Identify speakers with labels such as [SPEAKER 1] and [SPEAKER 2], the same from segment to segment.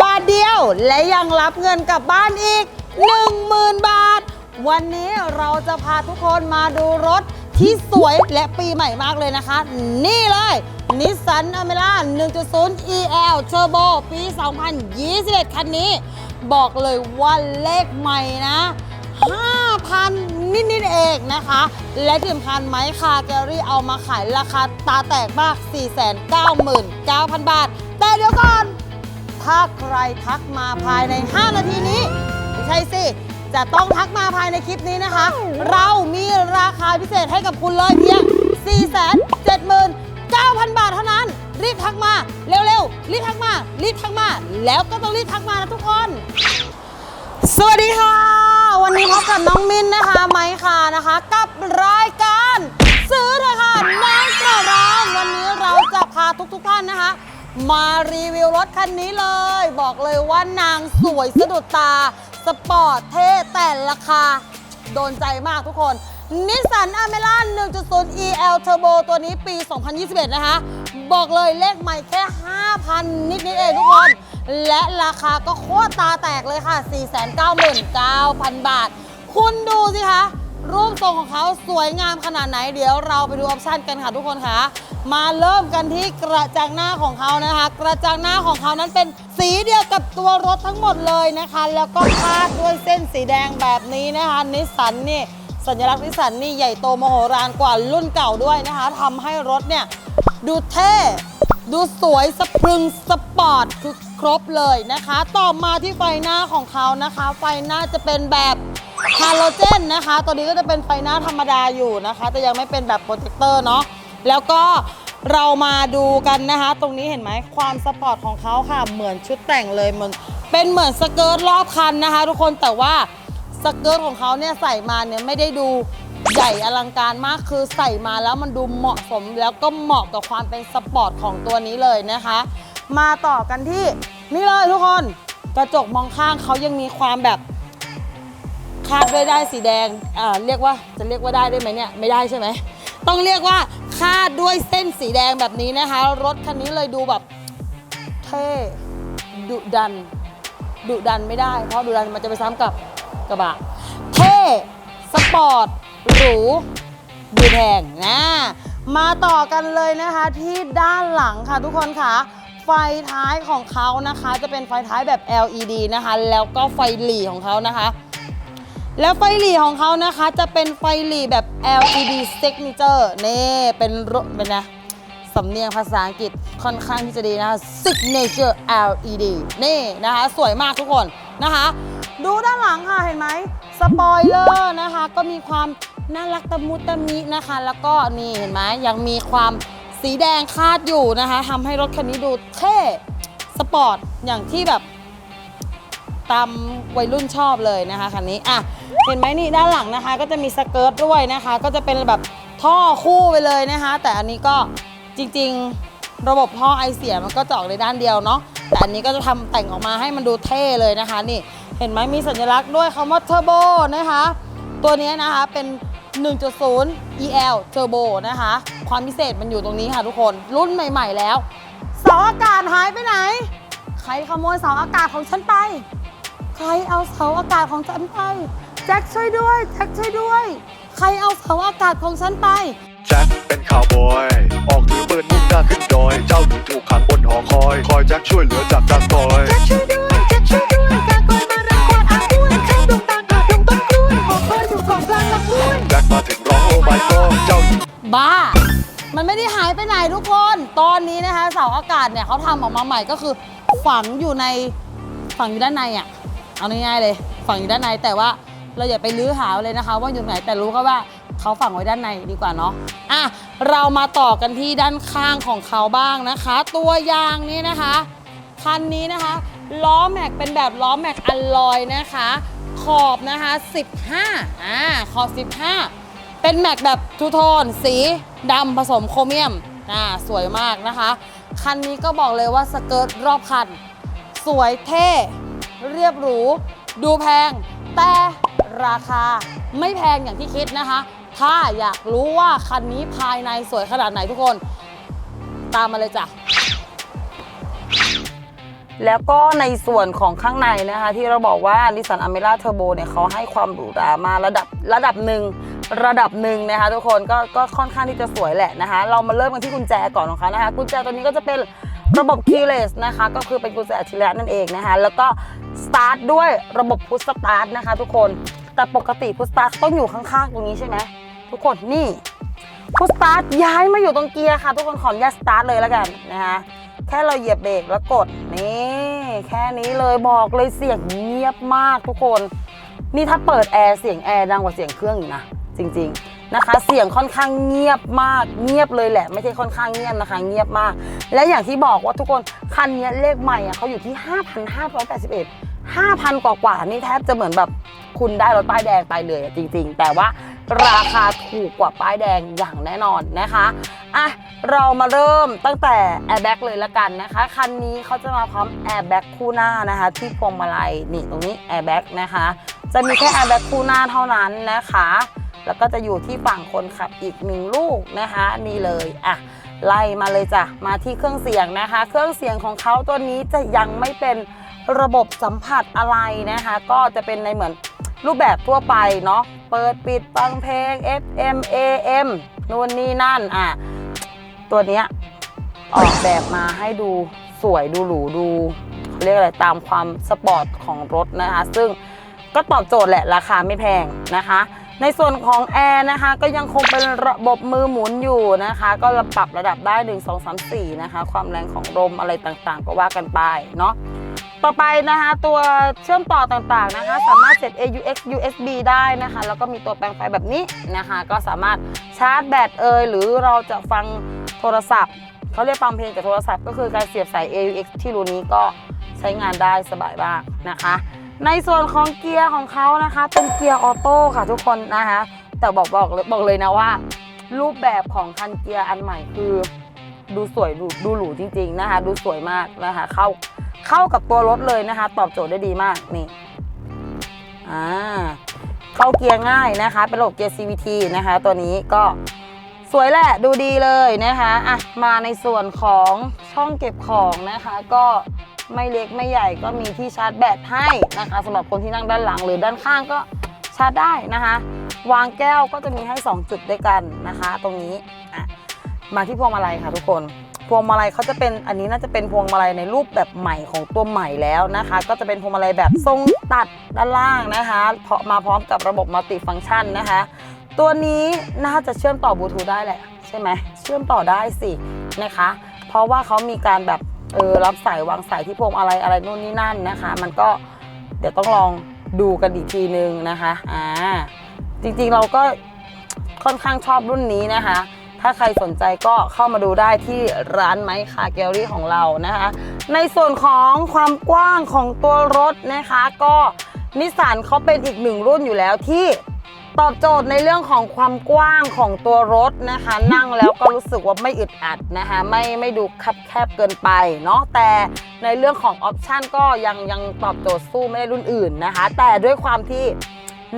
[SPEAKER 1] บาทเดียว และยังรับเงินกลับบ้านอีก 10,000 บาท วันนี้เราจะพาทุกคนมาดูรถที่สวยและปีใหม่มากเลยนะคะ นี่เลยนิสสันอเมร่า1.0 EL Turbo ปี 2021 คันนี้ บอกเลยว่าเลขใหม่นะ 5,000 นิด ๆ เองนะคะ และที่สำคัญไหมคาแกรี่เอามาขายราคาตาแตกมาก 499,000 บาท แต่เดี๋ยวก่อน ถ้าใครทักมาภายใน 5 นาทีนี้ ไม่ใช่สิ จะต้องทักมาภายในคลิปนี้นะคะ เรามีราคาพิเศษให้กับคุณเลยเพียง 479,000 บาทเท่านั้น รีบทักมาเร็วๆ รีบทักมา รีบทักมา แล้วก็ต้องรีบทักมานะทุกคน สวัสดีค่ะ วันนี้พบกับน้องมินนะคะ ไมค์ค่ะนะคะ กับรายการ ซื้อเถอะค่ะน้องกระรองวันนี้เราจะพาทุกๆท่านนะคะ มารีวิวรถคันนี้เลย บอกเลยว่านางสวยสะดุดตา สปอร์ตเท่แต่ราคา โดนใจมากทุกคนนิสสันอเมร่า1.0 EL Turbo ตัวนี้ปี 2021 นะคะ บอกเลยเลขใหม่แค่ 5,000 นิดนิดๆเองทุกคน และราคาก็โคตรตาแตกเลยค่ะ 499,000 บาท คุณดูสิคะ รูปทรงของเขาสวยงามขนาดไหน เดี๋ยวเราไปดูออปชั่นกันค่ะทุกคนค่ะ มาเริ่มกันที่กระจังหน้าของเขานะคะ กระจังหน้าของเขานั้นเป็นสีเดียวกับตัวรถทั้งหมดเลยนะคะ แล้วก็คาดด้วยเส้นสีแดงแบบนี้นะคะนิสสันนี่สัญลักษณ์นิสสันนี่ใหญ่โตมโหฬารกว่ารุ่นเก่าด้วยนะคะทำให้รถเนี่ยดูเท่ดูสวยสปรึงสปอร์ตคือครบเลยนะคะ ต่อมาที่ไฟหน้าของเขานะคะ ไฟหน้าจะเป็นแบบฮาโลเจนนะคะ ตัวนี้ก็จะเป็นไฟหน้าธรรมดาอยู่นะคะ แต่ยังไม่เป็นแบบโปรเจคเตอร์เนาะ แล้วก็เรามาดูกันนะคะ ตรงนี้เห็นไหมความสปอร์ตของเขาค่ะ เหมือนชุดแต่งเลยเหมือนเป็นเหมือนสเกิร์ตรอบคันนะคะ ทุกคนแต่ว่าสเกิร์ตของเขาเนี่ยใส่มาเนี่ยไม่ได้ดูใหญ่อลังการมากคือใส่มาแล้วมันดูเหมาะสมแล้วก็เหมาะกับความเป็นสปอร์ตของตัวนี้เลยนะคะ มาต่อกันที่นี่เลยทุกคนกระจกมองข้างเขายังมีความแบบคาดด้วยได้สีแดงอ่าเรียกว่าจะเรียกว่าได้ได้ไหมเนี่ยไม่ได้ใช่ไหมต้องเรียกว่า คาดด้วยเส้นสีแดงแบบนี้นะคะ รถคันนี้เลยดูแบบเท่ดุดันดุดันไม่ได้ เพราะดุดันมันจะไปซ้ำกับกระบะ เท่สปอร์ตหรูดูแพงนะมาต่อกันเลยนะคะที่ด้านหลังค่ะทุกคนค่ะ ไฟท้ายของเขานะคะ จะเป็นไฟท้ายแบบ LED นะคะ แล้วก็ไฟหลีของเขานะคะ แล้วไฟหลีของเขานะคะจะเป็นไฟหลีแบบ LED signature นี่เป็นรถเป็นนะสำเนียงภาษาอังกฤษค่อนข้างที่จะดีนะคะ signature LED นี่นะคะ สวยมากทุกคนนะคะ ดูด้านหลังค่ะเห็นไหมสปอยเลอร์นะคะ ก็มีความน่ารักตะมุตะมินะคะ แล้วก็นี่เห็นไหมยังมีความสีแดงคาดอยู่นะคะทำให้รถคันนี้ดูเท่สปอร์ตอย่างที่แบบ ตามวัยรุ่นชอบเลยนะคะคันนี้อะเห็นไหมนี่ด้านหลังนะคะ ก็จะมีสเกิร์ตด้วยนะคะ ก็จะเป็นแบบท่อคู่ไปเลยนะคะ แต่อันนี้ก็จริงๆ ระบบท่อไอเสียมันก็จะออกในด้านเดียวเนาะแต่อันนี้ก็จะทำแต่งออกมาให้มันดูเท่เลยนะคะ นี่เห็นไหมมีสัญลักษณ์ด้วยคำว่าเทอร์โบนะคะ ตัวนี้นะคะเป็น 1.0 EL Turbo นะคะ ความพิเศษมันอยู่ตรงนี้ค่ะทุกคน รุ่นใหม่ ๆ แล้วเสาอากาศหายไปไหน ใครขโมยเสาอากาศของฉันไป ใครเอาเสาอากาศของฉันไป แจ็คช่วยด้วย แจ็คช่วยด้วย ใครเอาเสาอากาศของฉันไป
[SPEAKER 2] แจ็คเป็นข่าวบอย ออกถือปืนมุ่งหน้าขึ้นดอย เจ้าหญิงถูกขังบนหอคอย คอยแจ็คช่วยเหลือจากดักคอย
[SPEAKER 3] แจ็คช่วยด้วยแจ็คช่วยด้วยกากอยมารังควานอาด้วยข้างดวงตาเกิดดวงต้นกล้วยหอคอยอยู่เกาะกลางลำห้วย
[SPEAKER 2] แจ็คมาถึงร้องโอ้ไม่ก็เจ้าหญิง
[SPEAKER 1] บ้า มันไม่ได้หายไปไหนทุกคน ตอนนี้นะคะเสาอากาศเนี่ยเขาทำออกมาใหม่ก็คือฝังอยู่ในฝังอยู่ด้านในอะ เอาง่ายๆเลยฝังอยู่ด้านในแต่ว่าเราอย่าไปลื้อหาเลยนะคะ ว่าอยู่ไหนแต่รู้แค่ว่าเขาฝังไว้ด้านในดีกว่าเนาะอะเรามาต่อกันที่ด้านข้างของเขาบ้างนะคะ ตัวยางนี่นะคะคันนี้นะคะล้อแม็กเป็นแบบล้อแม็กอัลลอยนะคะ ขอบนะคะ 15อ่าขอบ 15 เป็นแม็กแบบทูโทน สีดำผสมโครเมียมอ่าสวยมากนะคะ คันนี้ก็บอกเลยว่าสเกิร์ตรอบคัน สวยเท่ เรียบหรู ดูแพง แต่ราคาไม่แพงอย่างที่คิดนะคะ ถ้าอยากรู้ว่าคันนี้ภายในสวยขนาดไหนทุกคน ตามมาเลยจ้ะแล้วก็ในส่วนของข้างในนะคะ ที่เราบอกว่านิสันอเมร่าเทอร์โบเนี่ยเขาให้ความหรูหรามาระดับระดับหนึ่งระดับหนึ่งนะคะ ทุกคนก็ก็ค่อนข้างที่จะสวยแหละนะคะ เรามาเริ่มกันที่กุญแจก่อนนะคะนะคะ กุญแจตัวนี้ก็จะเป็น ระบบ keyless นะคะ ก็คือเป็นกุญแจอัจฉริยะนั่นเองนะคะ แล้วก็สตาร์ทด้วยระบบพุชสตาร์ทนะคะทุกคน แต่ปกติพุชสตาร์ทต้องอยู่ข้างๆ ตรงนี้ใช่ไหมทุกคนนี่พุชสตาร์ทย้ายมาอยู่ตรงเกียร์ค่ะ ทุกคนขออนุญาตสตาร์ทเลยแล้วกันนะคะแค่เราเหยียบเบรกแล้วกดนี่แค่นี้เลยบอกเลยเสียงเงียบมากทุกคน นี่ถ้าเปิดแอร์เสียงแอร์ดังกว่าเสียงเครื่องอีกนะจริง ๆ นะคะ เสียงค่อนข้างเงียบมาก เงียบเลยแหละ ไม่ใช่ค่อนข้างเงียบนะคะ เงียบมาก และอย่างที่บอกว่าทุกคนคันนี้เลขใหม่อะเขาอยู่ที่ 5,581 5,000 กว่ากว่านี่แทบจะเหมือนแบบคุณได้รถป้ายแดงไปเลยจริง ๆ แต่ว่าราคาถูกกว่าป้ายแดงอย่างแน่นอนนะคะอะเรามาเริ่มตั้งแต่แอร์แบ็กเลยละกันนะคะ คันนี้เขาจะมาพร้อมแอร์แบ็กคู่หน้านะคะ ที่พวงมาลัยนี่ตรงนี้แอร์แบ็กนะคะ จะมีแค่แอร์แบ็กคู่หน้าเท่านั้นนะคะ แล้วก็จะอยู่ที่ฝั่งคนขับอีกหนึ่งลูกนะคะนี่เลยอะไล่มาเลยจ้ะมาที่เครื่องเสียงนะคะ เครื่องเสียงของเขาตัวนี้จะยังไม่เป็นระบบสัมผัสอะไรนะคะ ก็จะเป็นในเหมือนรูปแบบทั่วไปเนาะเปิดปิดฟังเพลง FM AM นู่นนี่นั่นอะตัวเนี้ยออกแบบมาให้ดูสวยดูหรูดูเขาเรียกอะไรตามความสปอร์ตของรถนะคะ ซึ่งก็ตอบโจทย์แหละราคาไม่แพงนะคะ ในส่วนของแอร์นะคะก็ยังคงเป็นระบบมือหมุนอยู่นะคะ ก็ปรับระดับได้ 1 2 3 4 นะคะ ความแรงของลมอะไรต่างๆ ก็ว่ากันไปเนาะต่อไปนะคะตัวเชื่อมต่อต่างๆนะคะ สามารถเสร็จ AUX USB ได้นะคะ แล้วก็มีตัวแปลงไฟแบบนี้นะคะ ก็สามารถชาร์จแบตเอยหรือเราจะฟังโทรศัพท์เขาเรียกฟังเพลงจากโทรศัพท์ก็คือการเสียบสาย AUX ที่รูนี้ก็ใช้งานได้สบายมากนะคะในส่วนของเกียร์ของเขานะคะ เป็นเกียร์ออโต้ค่ะทุกคนนะคะแต่บอกบอกเลยบอกเลยนะว่า รูปแบบของคันเกียร์อันใหม่คือ ดูสวยดูดูหรูจริง ๆนะคะ ดูสวยมากนะคะเข้าเข้ากับตัวรถเลยนะคะ ตอบโจทย์ได้ดีมากนี่อ่าเข้าเกียร์ง่ายนะคะ เป็นระบบเกียร์ CVT นะคะ ตัวนี้ก็สวยแหละดูดีเลยนะคะอะมาในส่วนของช่องเก็บของนะคะ ก็ ไม่เล็กไม่ใหญ่ก็มีที่ชาร์จแบตให้นะคะสำหรับคนที่นั่งด้านหลังหรือด้านข้างก็ชาร์จได้นะคะ วางแก้วก็จะมีให้ 2 จุดด้วยกันนะคะ ตรงนี้อะมาที่พวงมาลัยค่ะทุกคนพวงมาลัยเขาจะเป็นอันนี้น่าจะเป็นพวงมาลัยในรูปแบบใหม่ของตัวใหม่แล้วนะคะ ก็จะเป็นพวงมาลัยแบบทรงตัดด้านล่างนะคะเพราะมาพร้อมกับระบบมัลติฟังก์ชันนะคะ ตัวนี้น่าจะเชื่อมต่อบลูทูธได้แหละใช่ไหมเชื่อมต่อได้สินะคะ เพราะว่าเขามีการแบบ เออรับสายวางสายที่พวงอะไรอะไรนู่นนี่นั่นนะคะ มันก็เดี๋ยวต้องลองดูกันอีกทีนึงนะคะอ่าจริงๆเราก็ค่อนข้างชอบรุ่นนี้นะคะ ถ้าใครสนใจก็เข้ามาดูได้ที่ร้านไมค์คาแกลลี่ของเรานะคะ ในส่วนของความกว้างของตัวรถนะคะ ก็นิสสันเขาเป็นอีกหนึ่งรุ่นอยู่แล้วที่ ตอบโจทย์ในเรื่องของความกว้างของตัวรถนะคะ นั่งแล้วก็รู้สึกว่าไม่อึดอัดนะคะไม่ไม่ดูคับแคบเกินไปเนาะแต่ในเรื่องของออปชันก็ยังยังตอบโจทย์สู้ไม่ได้รุ่นอื่นนะคะ แต่ด้วยความที่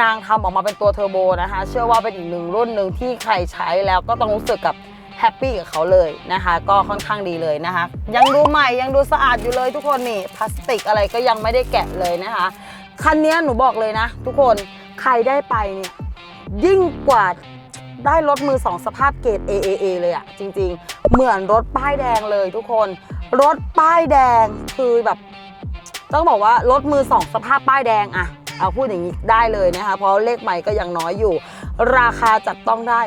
[SPEAKER 1] นางทำออกมาเป็นตัวเทอร์โบนะคะ เชื่อว่าเป็นอีกหนึ่งรุ่นหนึ่งที่ใครใช้แล้วก็ต้องรู้สึกกับแฮปปี้กับเขาเลยนะคะ ก็ค่อนข้างดีเลยนะคะ ยังดูใหม่ยังดูสะอาดอยู่เลยทุกคนนี่พลาสติกอะไรก็ยังไม่ได้แกะเลยนะคะ คันนี้หนูบอกเลยนะ ทุกคนใครได้ไปเนี่ย ยิ่งกว่าได้รถมือสองสภาพเกรด AAA เลยอะจริงๆ เหมือนรถป้ายแดงเลยทุกคน รถป้ายแดงคือแบบ ต้องบอกว่ารถมือสองสภาพป้ายแดงอะเอาพูดอย่างนี้ได้เลยนะคะ เพราะเลขใหม่ก็ยังน้อยอยู่ ราคาจับต้องได้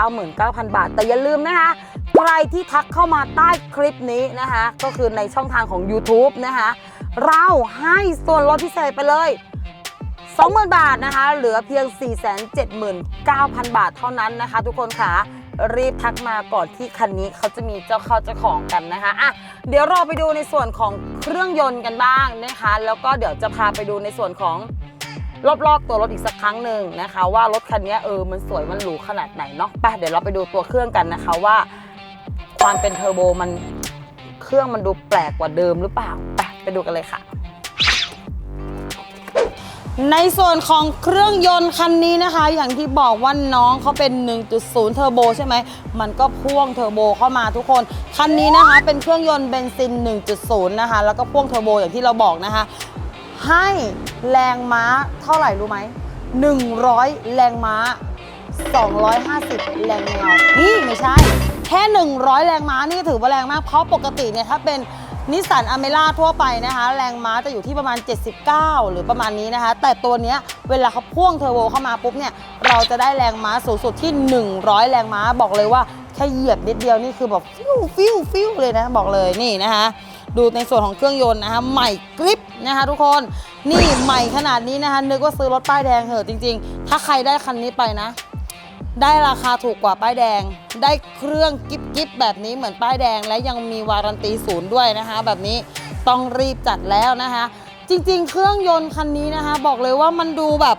[SPEAKER 1] 499,000 บาท แต่อย่าลืมนะคะ ใครที่ทักเข้ามาใต้คลิปนี้นะคะ ก็คือในช่องทางของ YouTube นะคะ เราให้ส่วนลดพิเศษไปเลย 20,000 บาทนะคะ เหลือเพียง 479,000 บาทเท่านั้นนะคะ ทุกคนค่ะรีบทักมาก่อนที่คันนี้เขาจะมีเจ้าเข้าเจ้าของกันนะคะอะเดี๋ยวเราไปดูในส่วนของเครื่องยนต์กันบ้างนะคะ แล้วก็เดี๋ยวจะพาไปดูในส่วนของรอบๆตัวรถอีกสักครั้งหนึ่งนะคะ ว่ารถคันนี้เออมันสวยมันหรูขนาดไหนเนาะไปเดี๋ยวเราไปดูตัวเครื่องกันนะคะว่า ความเป็นเทอร์โบมันเครื่องมันดูแปลกกว่าเดิมหรือเปล่าไปไปดูกันเลยค่ะ ในส่วนของเครื่องยนต์คันนี้นะคะ อย่างที่บอกว่าน้องเขาเป็น 1.0 เทอร์โบใช่ไหม มันก็พ่วงเทอร์โบเข้ามาทุกคน คันนี้นะคะเป็นเครื่องยนต์เบนซิน 1.0 นะคะ แล้วก็พ่วงเทอร์โบอย่างที่เราบอกนะคะ ให้แรงม้าเท่าไหร่รู้ไหม 100 แรงม้า 250 แรงแมวนี่ไม่ใช่ แค่ 100 แรงม้านี่ถือว่าแรงมาก เพราะปกติเนี่ยถ้าเป็น นิสสันอเมร่าทั่วไปนะคะ แรงม้าจะอยู่ที่ประมาณ 79 หรือประมาณนี้นะคะ แต่ตัวนี้เวลาเขาพ่วงเทอร์โบเข้ามาปุ๊บเนี่ย เราจะได้แรงม้าสูงสุดที่ 100 แรงม้าบอกเลยว่าแค่เหยียบนิดเดียวนี่คือแบบฟิวฟิวฟิวเลยนะ บอกเลยนี่นะคะ ดูในส่วนของเครื่องยนต์นะคะ ใหม่กริปนะคะทุกคนนี่ใหม่ขนาดนี้นะคะนึกว่าซื้อรถป้ายแดงเหอะจริง ๆ ถ้าใครได้คันนี้ไปนะ ได้ราคาถูกกว่าป้ายแดง ได้เครื่องกิฟกิฟแบบนี้เหมือนป้ายแดง และยังมีวารันตีศูนย์ด้วยนะคะ แบบนี้ต้องรีบจัดแล้วนะคะ จริงๆ เครื่องยนต์คันนี้นะคะ บอกเลยว่ามันดูแบบ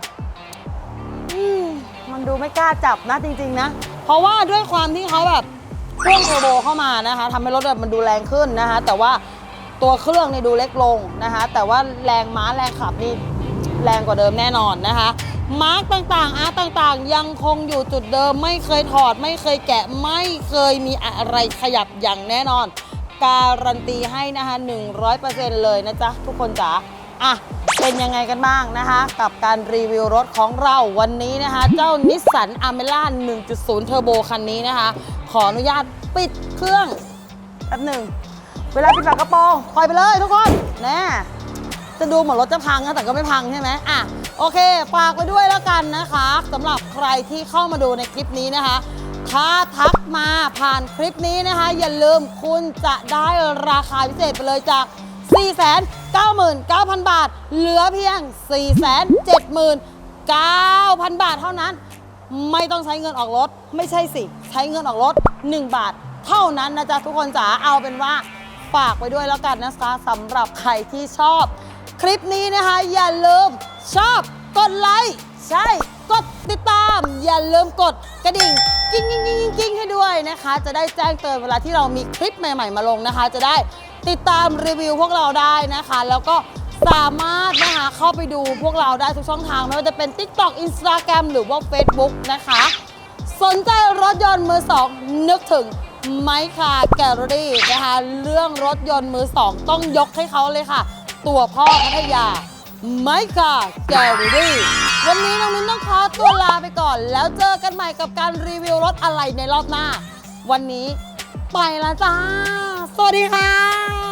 [SPEAKER 1] มมันดูไม่กล้าจับนะจริง ๆ นะ เพราะว่าด้วยความที่เขาแบบเครื่องเทอร์โบเข้ามานะคะทำให้รถแบบมันดูแรงขึ้นนะคะ แต่ว่าตัวเครื่องนี่ดูเล็กลงนะคะ แต่ว่าแรงม้าแรงขับนี่แรงกว่าเดิมแน่นอนนะคะ มาร์กต่างๆ อาร์ตต่างๆ ยังคงอยู่จุดเดิม ไม่เคยถอด ไม่เคยแกะ ไม่เคยมีอะไรขยับอย่างแน่นอน การันตีให้นะคะ100%เลยนะจ๊ะ ทุกคนจ๋าอะ เป็นยังไงกันบ้างนะคะ กับการรีวิวรถของเราวันนี้นะคะ เจ้านิสสันอเมร่า1.0 เทอร์โบคันนี้นะคะ ขออนุญาตปิดเครื่องแป๊บหนึ่ง เวลาปิดฝากระโปรงปล่อยไปเลยทุกคนแน่จะดูเหมือนรถจะพังนะแต่ก็ไม่พังใช่ไหมอะ โอเคฝากไว้ด้วยแล้วกันนะคะสำหรับใครที่เข้ามาดูในคลิปนี้นะคะ ถ้าทักมาผ่านคลิปนี้นะคะ อย่าลืมคุณจะได้ราคาพิเศษไปเลยจาก 499,000 บาท เหลือเพียง 479,000 บาทเท่านั้น ไม่ต้องใช้เงินออกรถ ไม่ใช่สิ ใช้เงินออกรถ 1 บาท เท่านั้นนะจ๊ะทุกคนจ๋าเอาเป็นว่าฝากไว้ด้วยแล้วกันนะคะสำหรับใครที่ชอบ คลิปนี้นะคะ อย่าลืม ชอบ กดไลค์ ใช่ กดติดตาม อย่าลืมกดกระดิ่ง กิ้งกิ้งกิ้งกิ้งกิ้งให้ด้วยนะคะ จะได้แจ้งเตือนเวลาที่เรามีคลิปใหม่ ๆ มาลงนะคะ จะได้ติดตามรีวิวพวกเราได้นะคะ แล้วก็สามารถนะคะเข้าไปดูพวกเราได้ทุกช่องทาง ไม่ว่าจะเป็น TikTok Instagram หรือว่า Facebook นะคะ สนใจรถยนต์มือสองนึกถึงไมคาแกลเลอรี่นะคะ เรื่องรถยนต์มือสองต้องยกให้เขาเลยค่ะ ตัวพ่อพัทยา ไมคาแกลเลอรี่วันนี้น้องมิ้นต้องขอตัวลาไปก่อน แล้วเจอกันใหม่กับการรีวิวรถอะไรในรอบหน้า วันนี้ไปแล้วจ้า สวัสดีค่ะ